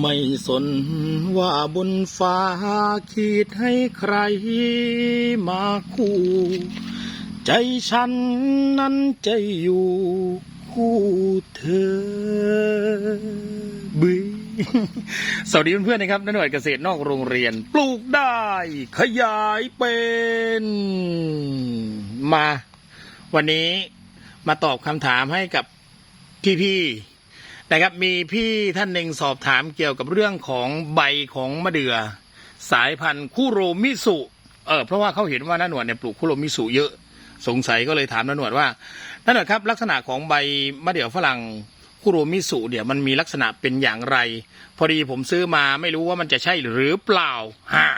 ไม่สนว่าบนฟ้าขีดให้ใครมาคู่ ใจฉันนั้นจะอยู่คู่เธอบึ้ยสวัสดีเพื่อนๆนะครับนักหน่วยเกษตรนอกโรงเรียน ปลูกได้ ขยายเป็น มา วันนี้มาตอบคำถามให้กับพี่ๆ นะครับมีพี่ท่านหนึ่งสอบถามเกี่ยวกับเรื่องของใบของมะเดื่อ สายพันธุ์คุโรมิสุเออเพราะว่าเขาเห็นว่าน้าหนวดเนี่ยปลูกคุโรมิสุเยอะสงสัยก็เลยถามน้าหนวดว่าน้าหนวดครับ ลักษณะของใบมะเดื่อฝรั่งคุโรมิสุเนี่ยมันมีลักษณะเป็นอย่างไร พอดีผมซื้อมาไม่รู้ว่ามันจะใช่หรือเปล่าฮะ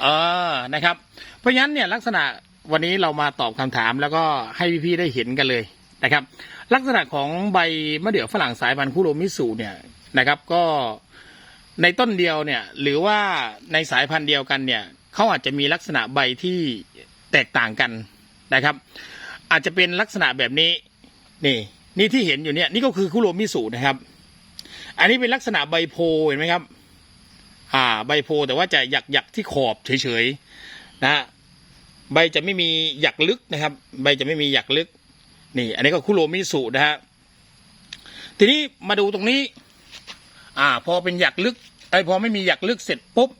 เออนะครับ เพราะฉะนั้นเนี่ยลักษณะวันนี้เรามาตอบคำถามแล้วก็ให้พี่ๆได้เห็นกันเลยนะครับ ลักษณะของใบมะเดื่อฝรั่งสายพันธุ์คุโรมิสุเนี่ยนะครับก็ในต้นเดียวเนี่ยหรือว่าในสายพันธุ์เดียวกันเนี่ยเขาอาจจะมีลักษณะใบที่แตกต่างกันนะครับ อาจจะเป็นลักษณะแบบนี้นี่นี่ที่เห็นอยู่เนี่ยนี่ก็คือคุโรมิสุนะครับ อันนี้เป็นลักษณะใบโพเห็นไหมครับ อ่าใบโพแต่ว่าจะหยักหยักที่ขอบเฉยๆนะใบจะไม่มีหยักลึกนะครับ ใบจะไม่มีหยักลึก นี่ อันนี้ก็คุโรมิสุนะฮะทีนี้มาดูตรงนี้ อ่า พอเป็นหยักลึกไอ้พอไม่มีหยักลึกเสร็จปุ๊บ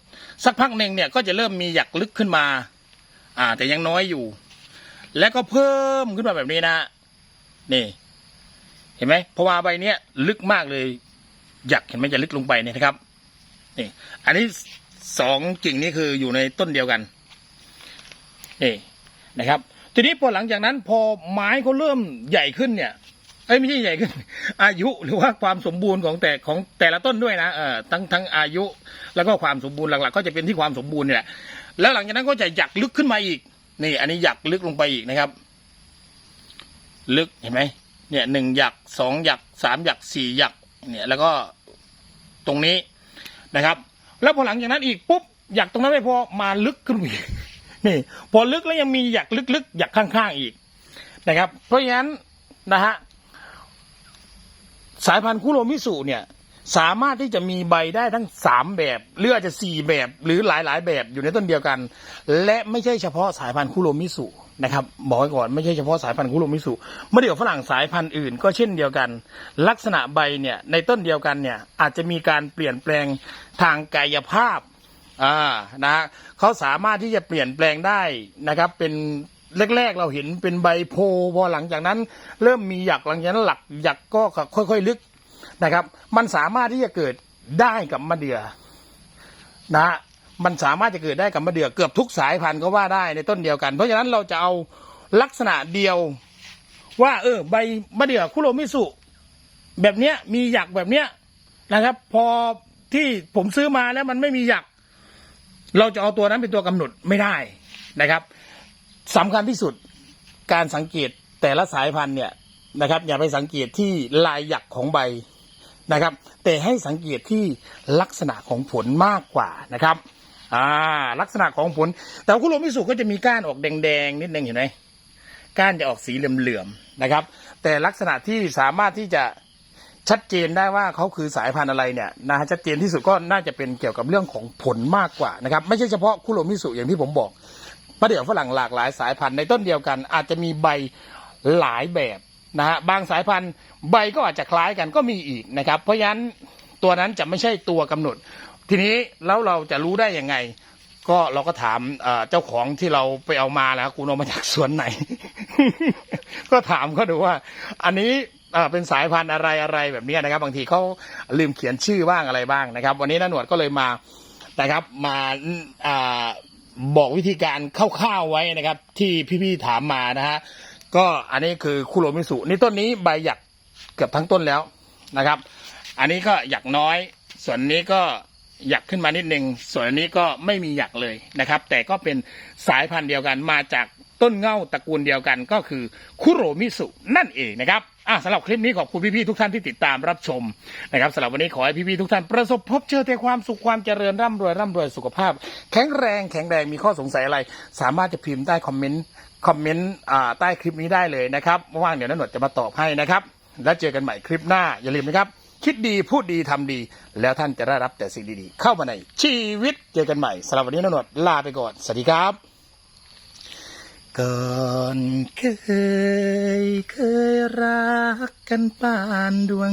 สักพักหนึ่งเนี่ยก็จะเริ่มมีหยักลึกขึ้นมา อ่า แต่ยังน้อยอยู่ แล้วก็เพิ่มขึ้นมาแบบนี้นะนี่ เห็นไหมเพราะว่าใบเนี้ยลึกมากเลยหยักเห็นไหมจะลึกลงไปเนี่ยนะครับนี่อันนี้สองกิ่งนี่คืออยู่ในต้นเดียวกันนี่นะครับ ทีนี้พอหลังจากนั้นพอไม้เขาเริ่มใหญ่ขึ้นเนี่ยเอ้ยไม่ใช่ใหญ่ขึ้น อายุหรือว่าความสมบูรณ์ของแต่ของแต่ละต้นด้วยนะเออทั้งทั้งอายุแล้วก็ความสมบูรณ์หลักๆ ก็จะเป็นที่ความสมบูรณ์เนี่ยแหละแล้วหลังจากนั้นก็จะหยักลึกขึ้นมาอีก นี่ อันนี้หยักลึกลงไปอีกนะครับ ลึกเห็นไหมเนี่ยหนึ่งหยักสองหยักสามหยักสี่หยักเนี่ย แล้วก็ตรงนี้นะครับ แล้วพอหลังจากนั้นอีกปุ๊บหยักตรงนั้นไม่พอมาลึกขึ้นอีก นี่พอลึกแล้วยังมีหยักลึกๆหยักข้างๆอีกนะครับ เพราะฉะนั้นนะฮะสายพันธุ์คุโรมิสุเนี่ยสามารถที่จะมีใบได้ทั้งสามแบบหรืออาจจะสี่แบบหรือหลายๆ แบบอยู่ในต้นเดียวกัน และไม่ใช่เฉพาะสายพันธุ์คุโรมิสุนะครับบอกไว้ก่อนไม่ใช่เฉพาะสายพันธุ์คุโรมิสุเมื่อเดี๋ยวฝรั่งสายพันธุ์อื่นก็เช่นเดียวกัน ลักษณะใบเนี่ยในต้นเดียวกันเนี่ยอาจจะมีการเปลี่ยนแปลงทางกายภาพ อ่านะเขาสามารถที่จะเปลี่ยนแปลงได้นะครับ เป็นแรกๆเราเห็นเป็นใบโพพอหลังจากนั้น เริ่มมีหยักหลังจากนั้นหลักหยักก็ค่อยๆลึกนะครับ มันสามารถที่จะเกิดได้กับมะเดื่อนะฮะมันสามารถจะเกิดได้กับมะเดื่อเกือบทุกสายพันธุ์ก็ว่าได้ในต้นเดียวกัน เพราะฉะนั้นเราจะเอาลักษณะเดียว ว่า เออ ใบมะเดื่อคุโรมิสุ แบบเนี้ยมีหยักแบบเนี้ยนะครับ พอที่ผมซื้อมาแล้วมันไม่มีหยัก เราจะเอาตัวนั้นเป็นตัวกำหนดไม่ได้นะครับสำคัญที่สุดการสังเกตแต่ละสายพันธุ์เนี่ยนะครับ อย่าไปสังเกตที่ลายหยักของใบนะครับ แต่ให้สังเกตที่ลักษณะของผลมากกว่านะครับอ่าลักษณะของผล แต่คุโรมิสุก็จะมีก้านออกแดงๆนิดนึงเห็นไหมก้านจะออกสีเหลื่อมๆนะครับ แต่ลักษณะที่สามารถที่จะ ชัดเจนได้ว่าเขาคือสายพันธุ์อะไรเนี่ยนะฮะชัดเจนที่สุดก็น่าจะเป็นเกี่ยวกับเรื่องของผลมากกว่านะครับ ไม่ใช่เฉพาะคุโรมิสุอย่างที่ผมบอกมะเดื่อฝรั่งหลากหลายสายพันธุ์ในต้นเดียวกัน อาจจะมีใบหลายแบบนะฮะบางสายพันธุ์ใบก็อาจจะคล้ายกันก็มีอีกนะครับ เพราะฉะนั้นตัวนั้นจะไม่ใช่ตัวกำหนด ทีนี้แล้วเราจะรู้ได้ยังไง ก็เราก็ถามเจ้าของที่เราไปเอามาแล้วคุณเอามาจากสวนไหน ก็ถามเขาดูว่า อันนี้ อ่อเป็นสายพันธุ์อะไรอะไรแบบนี้นะครับ บางทีเขาลืมเขียนชื่อบ้างอะไรบ้างนะครับ วันนี้น้าหนวดก็เลยมานะครับ มาอ่าบอกวิธีการคร่าวๆไว้นะครับ ที่พี่ๆถามมานะฮะก็อันนี้คือคุโรมิสุนี่ต้นนี้ใบหยักเกือบทั้งต้นแล้วนะครับ อันนี้ก็หยักน้อย ส่วนนี้ก็หยักขึ้นมานิดนึงส่วนอันนี้ก็ไม่มีหยักเลยนะครับ แต่ก็เป็นสายพันธุ์เดียวกันมาจากต้นเง่าตระกูลเดียวกันก็คือคุโรมิสุนั่นเองนะครับ อะสำหรับคลิปนี้ขอบคุณพี่ๆทุกท่านที่ติดตามรับชมนะครับสำหรับวันนี้ขอให้พี่ๆทุกท่านประสบพบเจอแต่ความสุขความเจริญร่ำรวยร่ำรวยสุขภาพ แข็งแรงแข็งแรงมีข้อสงสัยอะไร สามารถจะพิมพ์ใต้คอมเมนต์คอมเมนต์ใต้คลิปนี้ได้เลยนะครับว่างเดี๋ยวน้าหนวดจะมาตอบให้นะครับ แล้วเจอกันใหม่คลิปหน้าอย่าลืมนะครับ คิดดีพูดดีทำดี แล้วท่านจะได้รับแต่สิ่งดีๆ เข้ามาในชีวิตเจอกันใหม่สำหรับวันนี้น้าหนวดลาไปก่อนสวัสดีครับ ก่อนเคยเคยรักกันปานดวง